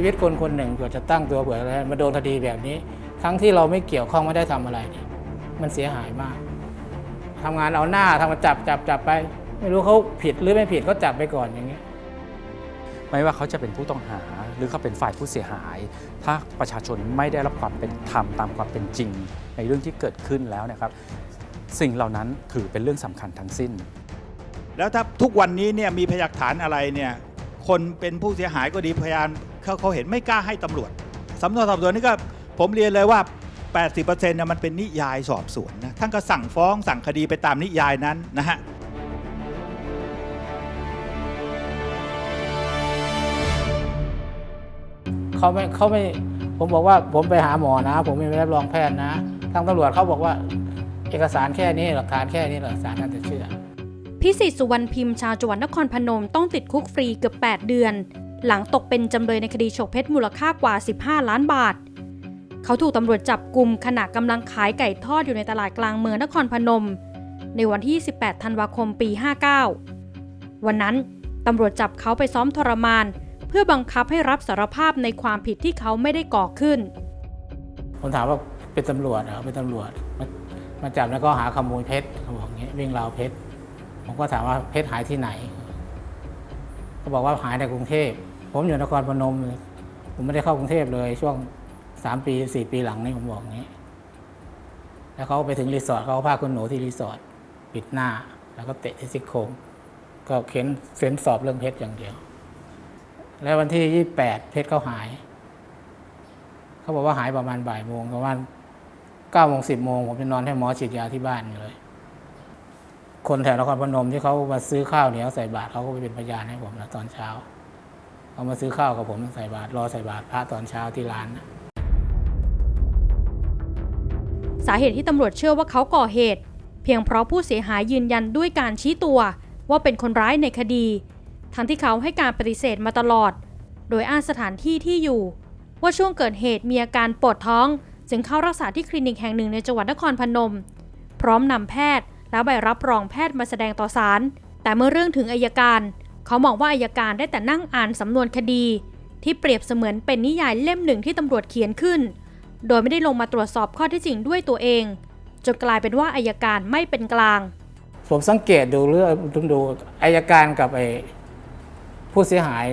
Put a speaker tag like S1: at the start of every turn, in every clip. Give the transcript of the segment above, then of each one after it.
S1: ชีวิตคนคนหนึ่งเผื่อจะตั้งตัวเผื่ออะไรมาโดนคดีแบบนี้ ทั้งที่เราไม่เกี่ยวข้องไม่ได้ทำอะไรเนี่ยมันเสียหายมากทำงานเอาหน้าทำมาจับจับจับไป ไม่รู้เขาผิดหรือไม่ผิดก็จับไปก่อนอย่างเงี้
S2: ไม่ว่าเขาจะเป็นผู้ต้องหาหรือเขาเป็นฝ่ายผู้เสียหาย ถ้าประชาชนไม่ได้รับความเป็นธรรมตามความเป็นจริง ในเรื่องที่เกิดขึ้นแล้วนะครับ สิ่งเหล่านั้นถือเป็นเรื่องสำคัญทั้งสิ้น
S3: แล้วถ้าทุกวันนี้เนี่ยมีพยานหลักฐานอะไรเนี่ยคนเป็นผู้เสียหายก็ดีพยาน เขาเขาเห็นไม่กล้าให้ตำรวจสำนวนสอบสวนนี่ก็ผมเรียนเลยว่า 80%เนี่ยมันเป็นนิยายสอบสวนนะท่านก็สั่งฟ้องสั่งคดีไปตามนิยายนั้นนะฮะ
S1: เขาไม่เขาไม่ผมบอกว่าผมไปหาหมอนะ ผมไม่ได้รับรองแพทย์นะทางตำรวจเขาบอกว่า เอกสารแค่นี้หลักฐานแค่นี้หลักฐานน่าจะเชื่อ
S4: พิสิทธิ์สุวรรณพิมพ์ชาวจังหวัดนครพนมต้องติดคุกฟรีเกือบ 8 เดือน หลังตกเป็นจำเลยในคดีฉกเพชรมูลค่ากว่า 15 ล้านบาท เขาถูกตำรวจจับกลุ่มขณะกำลังขายไก่ทอดอยู่ในตลาดกลางเมืองนครพนม ในวันที่ 18 ธันวาคมปี 59 วันนั้นตำรวจจับเขาไปซ้อมทรมาน เพื่อบังคับให้รับสารภาพในความผิดที่เขาไม่ได้ก่อขึ้น
S1: ผมถามว่าเป็นตำรวจเหรอเป็นตำรวจมามาจับแล้วก็หาขโมยเพชรเขาบอกอย่างนี้วิ่งราวเพชรผมก็ถามว่าเพชรหายที่ไหนเขาบอกว่าหายในกรุงเทพ ผมอยู่นครพนม ผมไม่ได้เข้ากรุงเทพเลย ช่วงสามปีสี่ปีหลังนี้ผมบอกอย่างนี้ แล้วเขาไปถึงรีสอร์ทเขาพาคุณหนูที่รีสอร์ทปิดหน้า แล้วก็เตะที่ซี่โครงก็เข็นเฟ้นสอบเรื่องเพชรอย่างเดียว แล้ววันที่ยี่แปดเพชรเขาหาย เขาบอกว่าหายประมาณบ่ายโมงประมาณเก้าโมงสิบโมงผมไปนอนให้หมอฉีดยาที่บ้านอยู่เลย คนแถวนครพนมที่เขามาซื้อข้าวเหนียวใส่บาตรเขาก็ไปเป็นพยานให้ผมนะตอนเช้า เขามาซื้อข้าวกับผมใส่บาตรรอใส่บาตรพระตอนเช้าที่ร้าน
S4: สาเหตุที่ตำรวจเชื่อว่าเขาก่อเหตุ เพียงเพราะผู้เสียหายยืนยันด้วยการชี้ตัวว่าเป็นคนร้ายในคดี ทั้งที่เขาให้การปฏิเสธมาตลอด โดยอ้างสถานที่ที่อยู่ ว่าช่วงเกิดเหตุมีอาการปวดท้อง จึงเข้ารักษาที่คลินิกแห่งหนึ่งในจังหวัดนครพนม พร้อมนำแพทย์และใบรับรองแพทย์มาแสดงต่อศาลแต่เมื่อเรื่องถึงอายการ เขามองว่าอายการได้แต่นั่งอ่านสำนวนคดี ที่เปรียบเสมือนเป็นนิยายเล่มหนึ่งที่ตำรวจเขียนขึ้น โดยไม่ได้ลงมาตรวจสอบข้อเท็จจริงด้วยตัวเองจนกลายเป็นว่าอายการไม่เป็นกลาง
S1: ผมสังเกตดูเรื่องดูอายการกับไอ้ผู้เสียหาย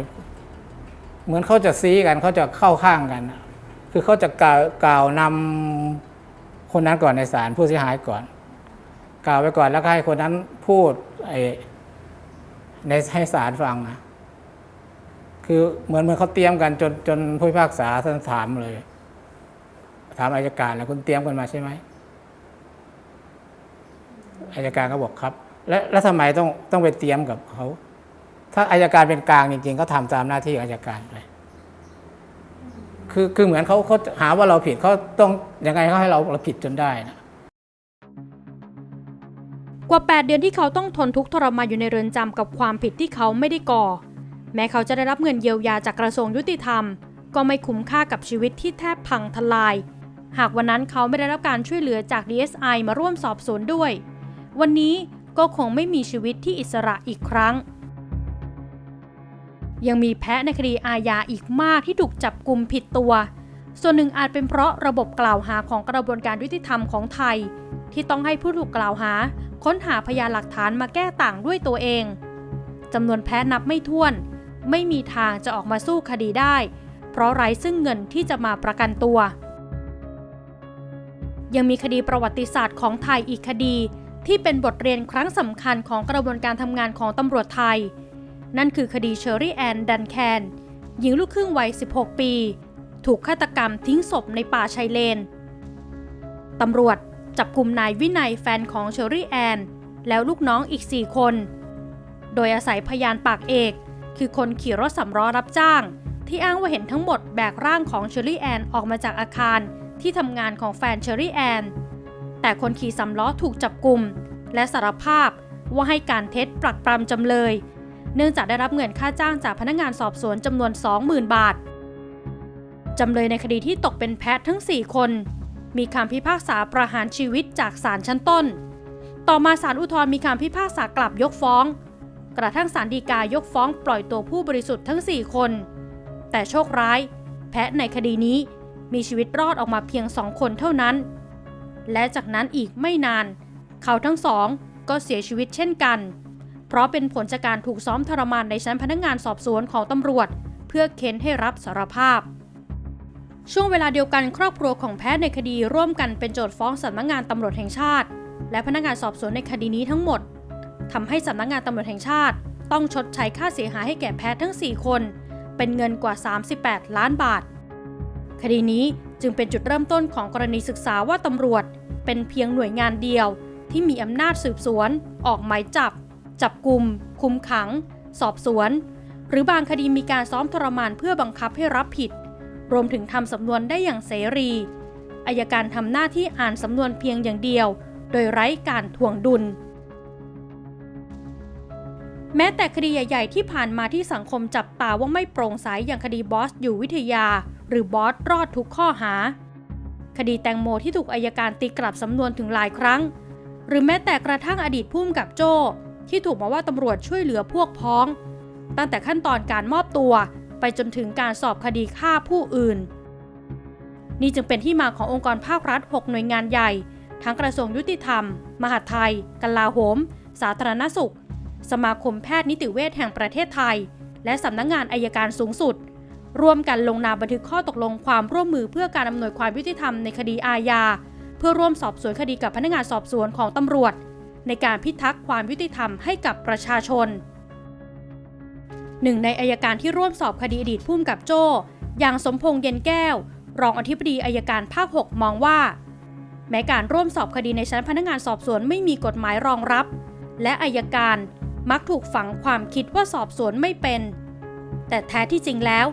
S1: เหมือนเขาจะซีกันเขาจะเข้าข้างกัน คือเขาจะกล่าวกล่าวนำคนนั้นก่อนในศาลผู้เสียหายก่อน กล่าวไปก่อนแล้วก็ให้คนนั้นพูดไอ้ ในให้ศาลฟังนะคือเหมือนเหมือนเขาเตรียมกันจนจนผู้พิพากษาท่านถามเลย ถามอายการแล้วคุณเตรียมกันมาใช่ไหมอายการก็บอกครับ และแล้วทำไมต้องต้องไปเตรียมกับเขาถ้าอายการเป็นกลางจริงๆก็ทำตามหน้าที่องอายการไปคือคือเหมือนเขาเขาหาว่าเราผิดเขาต้องยังไงเขาให้เราเราผิดจนได้นะ
S4: กว่า 8 เดือนที่เขาต้องทนทุกข์ทรมานอยู่ในเรือนจำกับความผิดที่เขาไม่ได้ก่อ แม้เขาจะได้รับเงินเยียวยาจากกระทรวงยุติธรรม ก็ไม่คุ้มค่ากับชีวิตที่แทบพังทลาย หากวันนั้นเขาไม่ได้รับการช่วยเหลือจาก DSI มาร่วมสอบสวนด้วย วันนี้ก็คงไม่มีชีวิตที่อิสระอีกครั้ง ยังมีแพ้ในคดีอาญาอีกมากที่ถูกจับกลุ่มผิดตัว ส่วนหนึ่งอาจเป็นเพราะระบบกล่าวหาของกระบวนการยุติธรรมของไทย ที่ต้องให้ผู้ถูกกล่าวหา ค้นหาพยานหลักฐานมาแก้ต่างด้วยตัวเองจำนวนแพ้นับไม่ถ้วน ไม่มีทางจะออกมาสู้คดีได้ เพราะไร้ซึ่งเงินที่จะมาประกันตัว ยังมีคดีประวัติศาสตร์ของไทยอีกคดี ที่เป็นบทเรียนครั้งสำคัญของกระบวนการทำงานของตำรวจไทย นั่นคือคดีเชอรี่แอนดันแคนหญิงลูกครึ่งวัย 16 ปี ถูกฆาตกรรมทิ้งศพในป่าชายเลนตำรวจ จับกลุ่มนายวินัยแฟนของเชอรี่แอน แล้วลูกน้องอีก 4 คน โดยอาศัยพยานปากเอก คือคนขี่รถสำล้อรับจ้าง ที่อ้างว่าเห็นทั้งหมดแบกร่างของเชอรี่แอนออกมาจากอาคารที่ทำงานของแฟนเชอรี่แอน แต่คนขี่สำล้อถูกจับกลุ่ม และสารภาพว่าให้การเท็จปรักปรำจำเลย เนื่องจากได้รับเงินค่าจ้างจากพนักงานสอบสวนจำนวน 20,000 บาทจำเลยในคดีที่ตกเป็นแพะทั้ง 4 คน มีคำพิพากษาประหารชีวิตจากศาลชั้นต้น ต่อมาศาลอุทธรณ์มีคำพิพากษากลับยกฟ้อง กระทั่งศาลฎีกายกฟ้องปล่อยตัวผู้บริสุทธิ์ทั้ง 4 คนแแต่โชคร้าย แพะในคดีนี้มีชีวิตรอดออกมาเพียงสองคนเท่านั้น และจากนั้นอีกไม่นาน เขาทั้งสองก็เสียชีวิตเช่นกัน เพราะเป็นผลจากการถูกซ้อมทรมานในชั้นพนักงานสอบสวนของตำรวจ เพื่อเค้นให้รับสารภาพ ช่วงเวลาเดียวกันครอบครัวของแพทย์ในคดีร่วมกันเป็นโจทย์ฟ้องสำนักงานตำรวจแห่งชาติ และพนักงานสอบสวนในคดีนี้ทั้งหมดทำให้สำนักงานตำรวจแห่งชาติ ต้องชดใช้ค่าเสียหายให้แก่แพทย์ทั้ง 4 คน เป็นเงินกว่า 38 ล้านบาท คดีนี้จึงเป็นจุดเริ่มต้นของกรณีศึกษาว่าตำรวจ เป็นเพียงหน่วยงานเดียว ที่มีอำนาจสืบสวน ออกหมายจับ จับกลุ่มคุมขัง สอบสวน หรือบางคดีมีการซ้อมทรมานเพื่อบังคับให้รับผิด รวมถึงทำสำนวนได้อย่างเสรีอายการทำหน้าที่อ่านสำนวนเพียงอย่างเดียว โดยไร้การถ่วงดุล แม้แต่คดีใหญ่ ๆ ที่ผ่านมาที่สังคมจับตาว่าไม่โปร่งใสอย่างคดีบอสอยู่วิทยา หรือบอสรอดทุกข้อหา คดีแตงโมที่ถูกอายการตีกลับสำนวนถึงหลายครั้ง หรือแม้แต่กระทั่งอดีตผู้กำกับโจ้ที่ถูกมาว่าตำรวจช่วยเหลือพวกพ้อง ตั้งแต่ขั้นตอนการมอบตัว ไปจนถึงการสอบคดีฆ่าผู้อื่น นี่จึงเป็นที่มาขององค์กรภาครัฐ 6 หน่วยงานใหญ่ ทั้งกระทรวงยุติธรรม มหาดไทยกลาโหม สาธารณสุข สมาคมแพทย์นิติเวชแห่งประเทศไทย และสำนักงงานอายการสูงสุด ร่วมกันลงนามบันทึกข้อตกลงความร่วมมือเพื่อการอำนวยความยุติธรรมในคดีอาญา เพื่อร่วมสอบสวนคดีกับพนักงานสอบสวนของตำรวจ ในการพิทักษ์ความยุติธรรมให้กับประชาชน หนึ่งในอายการที่ร่วมสอบคดีอดีตพุ่มกับโจ้ อย่างสมพงษ์เย็นแก้ว รองอธิบดีอายการภาค 6 มองว่า แม้การร่วมสอบคดีในชั้นพนักงานสอบสวนไม่มีกฎหมายรองรับ และอายการมักถูกฝังความคิดว่าสอบสวนไม่เป็น แต่แท้ที่จริงแล้ว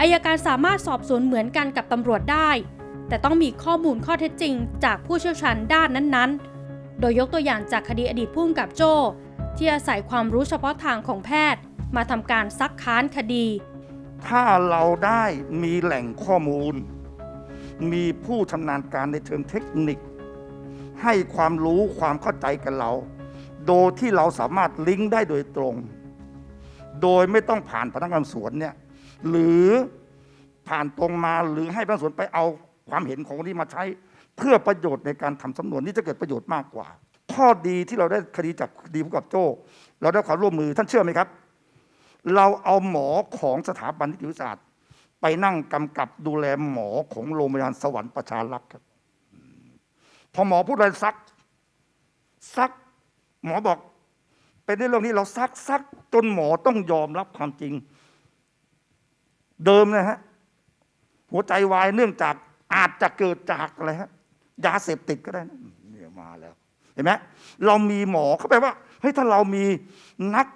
S4: อายการสามารถสอบสวนเหมือนกันกับตำรวจได้ แต่ต้องมีข้อมูลข้อเท็จจริง จากผู้เชี่ยวชาญด้านนั้นๆ โดยยกตัวอย่างจากคดีอดีตพุ่มกับโจ้ที่อาศัยความรู้เฉพาะทางของแพทย์ มาทำการซักค้านคดี
S5: ถ้าเราได้มีแหล่งข้อมูล มีผู้ชำนาญการในเชิงเทคนิค ให้ความรู้ความเข้าใจกับเรา โดยที่เราสามารถลิงก์ได้โดยตรง โดยไม่ต้องผ่านพนักงานสวนเนี่ยหรือผ่านตรงมาหรือให้พนักงานสวนไปเอาความเห็นของคนที่มาใช้เพื่อประโยชน์ในการทำสำนวนนี่จะเกิดประโยชน์มากกว่า ข้อดีที่เราได้คดีจากคดีผู้กับโจ้ เราได้ความร่วมมือท่านเชื่อไหมครับ เราเอาหมอของสถาบันนิติวิทยาศาสตร์ ไปนั่งกำกับดูแลหมอของโรงพยาบาลสวรรค์ประชารักษ์ครับพอหมอพูดอะไรซัก ซัก หมอบอก เป็นเรื่องนี้เราซักซัก จนหมอต้องยอมรับความจริง เดิมนะฮะหัวใจวายเนื่องจากอาจจะเกิดจากอะไรฮะยาเสพติดก็ได้นะเนี่ยมาแล้ว เห็นไหมเรามีหมอเขาแปลว่าเฮ้ยถ้าเรามีนัก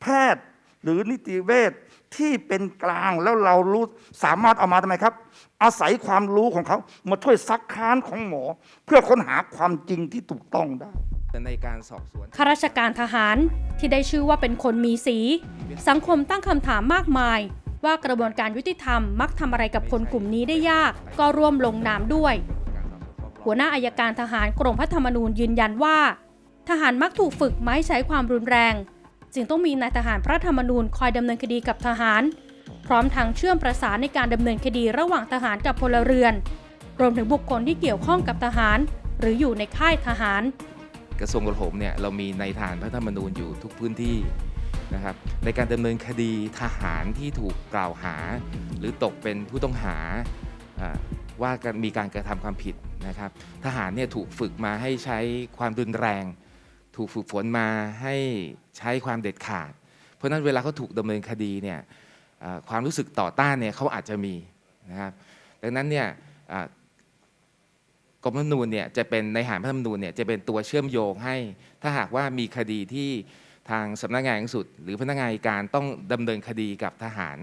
S5: แพทย์ หรือนิติเวชที่เป็นกลางแล้วเรารู้สามารถเอามาทำไมครับ อาศัยความรู้ของเขามาช่วยซักค้านของหมอ เพื่อค้นหาความจริงที่ถูกต้องได้
S6: ในการสอบสวน
S4: ข้าราชการทหารที่ได้ชื่อว่าเป็นคนมีสี สังคมตั้งคำถามมากมาย ว่ากระบวนการยุติธรรมมักทำอะไรกับคนกลุ่มนี้ได้ยาก ก็ร่วมลงนามด้วย หัวหน้าอายการทหารกรมพระธรรมนูญยืนยันว่า ทหารมักถูกฝึกมาให้ใช้ความรุนแรง จึงต้องมีนายทหารพระธรรมนูญคอยดำเนินคดีกับทหาร พร้อมทั้งเชื่อมประสานในการดำเนินคดีระหว่างทหารกับพลเรือน รวมถึงบุคคลที่เกี่ยวข้องกับทหาร หรืออยู่ในค่ายทหาร
S6: กระทรวงกลาโหมเนี่ยเรามีในฐานพระธรรมนูญอยู่ทุกพื้นที่นะครับในการดำเนินคดีทหารที่ถูกกล่าวหา หรือตกเป็นผู้ต้องหาว่ามีการกระทำความผิดนะครับ ทหารเนี่ยถูกฝึกมาให้ใช้ความรุนแรง ถูกฝึกฝนมาให้ใช้ความเด็ดขาด เพราะนั้นเวลาเขาถูกดำเนินคดีเนี่ยความรู้สึกต่อต้านเนี่ยเขาอาจจะมีนะครับดังนั้นเนี่ยกรมธรรมนูญเนี่ยจะเป็นในหารพระธรรมนูญเนี่ยจะเป็นตัวเชื่อมโยงให้ ถ้าหากว่ามีคดีที่ทางสำนักงานสูงสุด หรือพนักงานการต้องดำเนินคดีกับทหาร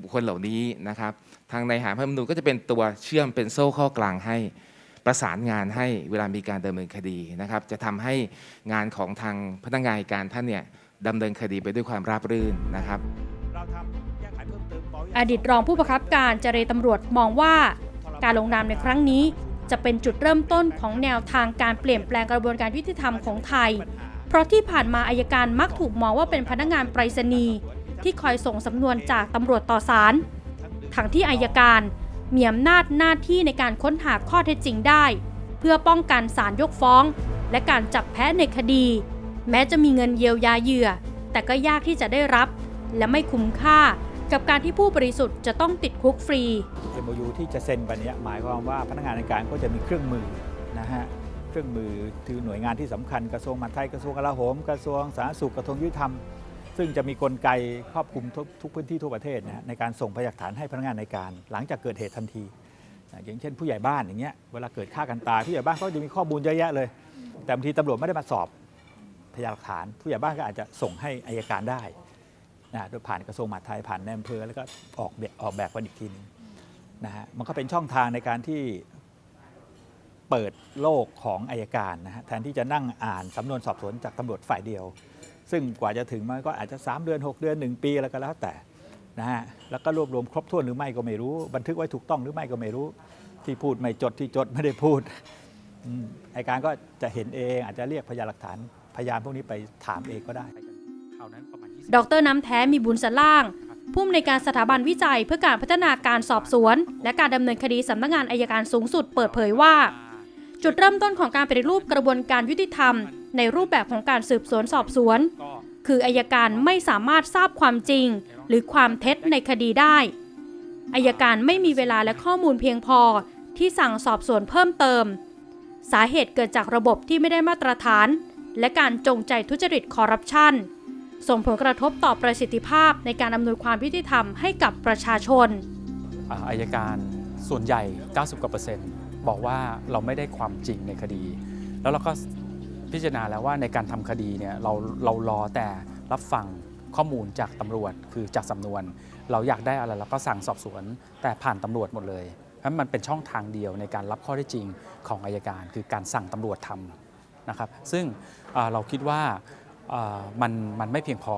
S6: บุคคลเหล่านี้นะครับ ทางในหารพระธรรมนูญก็จะเป็นตัวเชื่อมเป็นโซ่ข้อกลางให้ ประสานงานให้เวลามีการดำเนินคดีนะครับ จะทำให้งานของทางพนักงานการท่านเนี่ยดำเนินคดีไปด้วยความราบรื่นนะครับ
S4: อดีตรองผู้บังคับการเจรตำรวจมองว่า การลงนามในครั้งนี้ จะเป็นจุดเริ่มต้นของแนวทางการเปลี่ยนแปลงกระบวนการยุติธรรมของไทย เพราะที่ผ่านมาอายการมักถูกมองว่าเป็นพนักงานไปรษณีย์ที่คอยส่งสำนวนจากตำรวจต่อศาลทั้งที่อายการ มีอำนาจหน้าที่ในการค้นหาข้อเท็จจริงได้ เพื่อป้องกันศาลยกฟ้อง และการจับแพ้ในคดี แม้จะมีเงินเยียวยาเหยื่อ แต่ก็ยากที่จะได้รับ และไม่คุ้มค่ากับการที่ผู้บริสุทธิ์จะต้องติดคุกฟรี
S3: MOU ที่จะเซ็นไปเนี้ยหมายความว่าพนักงานในการก็จะมีเครื่องมือนะฮะเครื่องมือคือหน่วยงานที่สำคัญกระทรวงมหาดไทยกระทรวงกลาโหม กระทรวงสาธารณสุขกระทรวงยุติธรรม ซึ่งจะมีกลไกครอบคลุมทุกทุกพื้นที่ทั่วประเทศนะในการส่งพยานหลักฐานให้พนักงานในการ หลังจากเกิดเหตุทันทีนะอย่างเช่นผู้ใหญ่บ้านอย่างเงี้ยเวลาเกิดฆ่ากันตายผู้ใหญ่บ้านเขาจะมีข้อมูลเยอะแยะเลย แต่บางทีตำรวจไม่ได้มาสอบพยานหลักฐาน ผู้ใหญ่บ้านก็อาจจะส่งให้อายการได้นะโดยผ่านกระทรวงมหาดไทยผ่านในอำเภอแล้วก็ออกแบบออกแบบกันอีกทีหนึงนะฮะมันก็เป็นช่องทางในการที่เปิดโลกของอายการนะฮะแทนที่จะนั่งอ่านสำนวนสอบสวนจากตำรวจฝ่ายเดียว ซึ่งกว่าจะถึงมันก็อาจจะ 3 เดือน 6 เดือน 1 ปีแล้วก็แล้วแต่นะฮะแล้วก็รวบรวมครบถ้วนหรือไม่ก็ไม่รู้ บันทึกไว้ถูกต้องหรือไม่ก็ไม่รู้ ที่พูดไม่จดที่จดไม่ได้พูดอืมอายการก็จะเห็นเองอาจจะเรียกพยานหลักฐานพยานพวกนี้ไปถามเองก็ได้
S4: ดรน้ำแท้มีบุญสล่างผู้อำนวยการสถาบันวิจัยเพื่อการพัฒนาการสอบสวน และการดำเนินคดีสำนักงานอายการสูงสุดเปิดเผยว่า จุดเริ่มต้นของการปฏิรูปกระบวนการยุติธรรม ในรูปแบบของการสืบสวนสอบสวน คืออายการไม่สามารถทราบความจริง หรือความเท็จในคดีได้อายการไม่มีเวลาและข้อมูลเพียงพอที่สั่งสอบสวนเพิ่มเติม สาเหตุเกิดจากระบบที่ไม่ได้มาตรฐาน และการจงใจทุจริตคอร์รัปชันส่งผลกระทบต่อประสิทธิภาพในการอำนวยความยุติธรรมให้กับประชาชน
S2: อายการส่วนใหญ่ 90กว่าเปอร์เซ็นต์ บอกว่าเราไม่ได้ความจริงในคดี แล้วเราก็พิจารณาแล้วว่าในการทำคดีเนี่ยเราเรารอแต่รับฟังข้อมูลจากตำรวจคือจากสำนวน เราอยากได้อะไรเราก็สั่งสอบสวน แต่ผ่านตำรวจหมดเลยเพราะมันเป็นช่องทางเดียวในการรับข้อได้จริงของอายการ คือการสั่งตำรวจทำนะครับ ซึ่งเราคิดว่ามันมันไม่เพียงพอ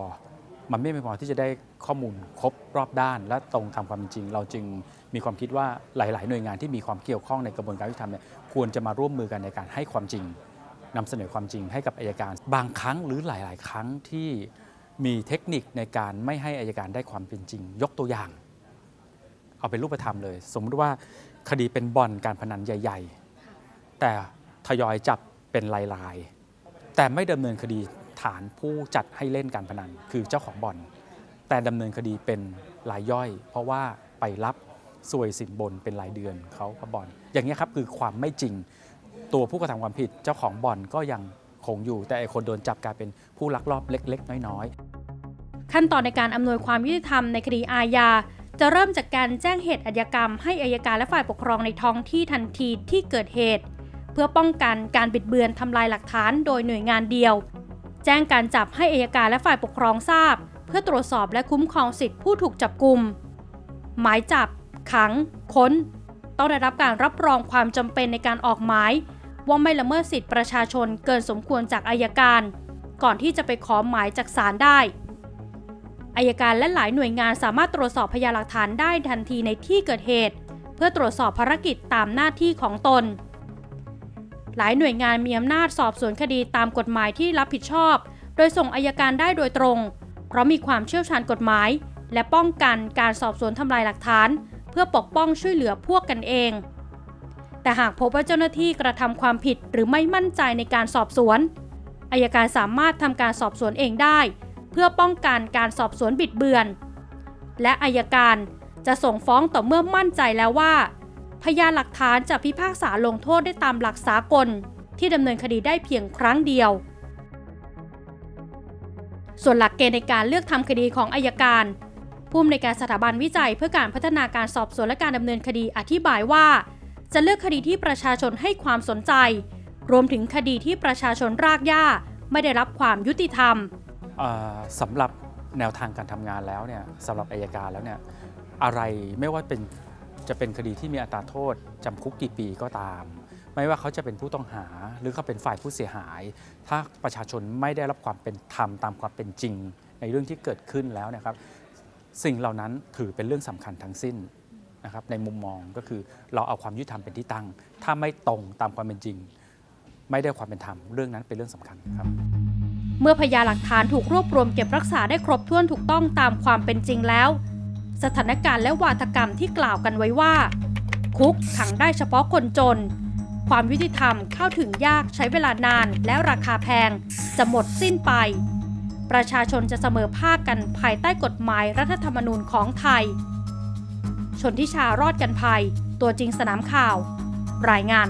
S2: มันไม่เพียงพอที่จะได้ข้อมูลครบรอบด้าน และตรงตามความเป็นจริง เราจึงมีความคิดว่าหลาย ๆ หน่วยงานที่มีความเกี่ยวข้องในกระบวนการยุติธรรมเนี่ยควรจะมาร่วมมือกันในการให้ความจริงนำเสนอความจริงให้กับอายการ บางครั้งหรือหลาย ๆ ครั้งที่มีเทคนิคในการไม่ให้อายการได้ความเป็นจริง ยกตัวอย่าง เอาเป็นรูปธรรมเลย สมมติว่าคดีเป็นบ่อนการพนันใหญ่ ๆ แต่ทยอยจับเป็นลาย ๆ แต่ไม่ดำเนินคดี ฐานผู้จัดให้เล่นการพนันคือเจ้าของบ่อน แต่ดำเนินคดีเป็นรายย่อย เพราะว่าไปรับสวยสินบนเป็นรายเดือนเขาก็บ่อน อย่างนี้ครับคือความไม่จริงตัวผู้กระทำความผิดเจ้าของบ่อนก็ยังคงอยู่ แต่ไอคนโดนจับกลายเป็นผู้ลักลอบเล็ก ๆ น้อยๆ
S4: ขั้นตอนในการอำนวยความยุติธรรมในคดีอาญาจะเริ่มจากการแจ้งเหตุอาญากรรม ให้อายการและฝ่ายปกครองในท้องที่ทันทีที่เกิดเหตุ เพื่อป้องกันการบิดเบือนทำลายหลักฐานโดยหน่วยงานเดียว แจ้งการจับให้อายการและฝ่ายปกครองทราบ เพื่อตรวจสอบและคุ้มครองสิทธิผู้ถูกจับกลุ่มหมายจับ ขัง ค้น ต้องได้รับการรับรองความจำเป็นในการออกหมาย ว่าไม่ละเมิดสิทธิประชาชนเกินสมควรจากอายการ ก่อนที่จะไปขอหมายจากศาลได้อายการและหลายหน่วยงานสามารถตรวจสอบพยานหลักฐานได้ทันทีในที่เกิดเหตุ เพื่อตรวจสอบภารกิจตามหน้าที่ของตน หลายหน่วยงานมีอำนาจสอบสวนคดีตามกฎหมายที่รับผิดชอบ โดยส่งอายการได้โดยตรง เพราะมีความเชี่ยวชาญกฎหมาย และป้องกันการสอบสวนทำลายหลักฐาน เพื่อปกป้องช่วยเหลือพวกกันเอง แต่หากพบว่าเจ้าหน้าที่กระทำความผิดหรือไม่มั่นใจในการสอบสวนอายการสามารถทำการสอบสวนเองได้ เพื่อป้องกันการสอบสวนบิดเบือน และอายการจะส่งฟ้องต่อเมื่อมั่นใจแล้วว่า พยานหลักฐานจะพิพากษาลงโทษได้ตามหลักสากล ที่ดำเนินคดีได้เพียงครั้งเดียว ส่วนหลักเกณฑ์ในการเลือกทำคดีของอายการผู้อำนวยการสถาบันวิจัยเพื่อการพัฒนาการสอบสวนและการดำเนินคดีอธิบายว่า จะเลือกคดีที่ประชาชนให้ความสนใจ รวมถึงคดีที่ประชาชนรากหญ้าไม่ได้รับความยุติธรรม
S2: สำหรับแนวทางการทำงานแล้วเนี่ยสำหรับอายการแล้วเนี่ยอะไรไม่ว่าเป็น จะเป็นคดีที่มีอัตราโทษจำคุกกี่ปีก็ตาม ไม่ว่าเขาจะเป็นผู้ต้องหาหรือเขาเป็นฝ่ายผู้เสียหาย ถ้าประชาชนไม่ได้รับความเป็นธรรมตามความเป็นจริง ในเรื่องที่เกิดขึ้นแล้วนะครับ สิ่งเหล่านั้นถือเป็นเรื่องสำคัญทั้งสิ้นนะครับในมุมมองก็คือเราเอาความยุติธรรมเป็นที่ตั้ง ถ้าไม่ตรงตามความเป็นจริง ไม่ได้ความเป็นธรรมเรื่องนั้นเป็นเรื่องสำคัญครับ
S4: เมื่อพยานหลักฐานถูกรวบรวมเก็บรักษาได้ครบถ้วนถูกต้องตามความเป็นจริงแล้ว สถานการณ์และวาทกรรมที่กล่าวกันไว้ว่า คุกขังได้เฉพาะคนจน ความยุติธรรมเข้าถึงยากใช้เวลานานและราคาแพง จะหมดสิ้นไป ประชาชนจะเสมอภาคกันภายใต้กฎหมายรัฐธรรมนูญของไทย ชนทิชารอดกันภัย ตัวจริงสนามข่าว รายงาน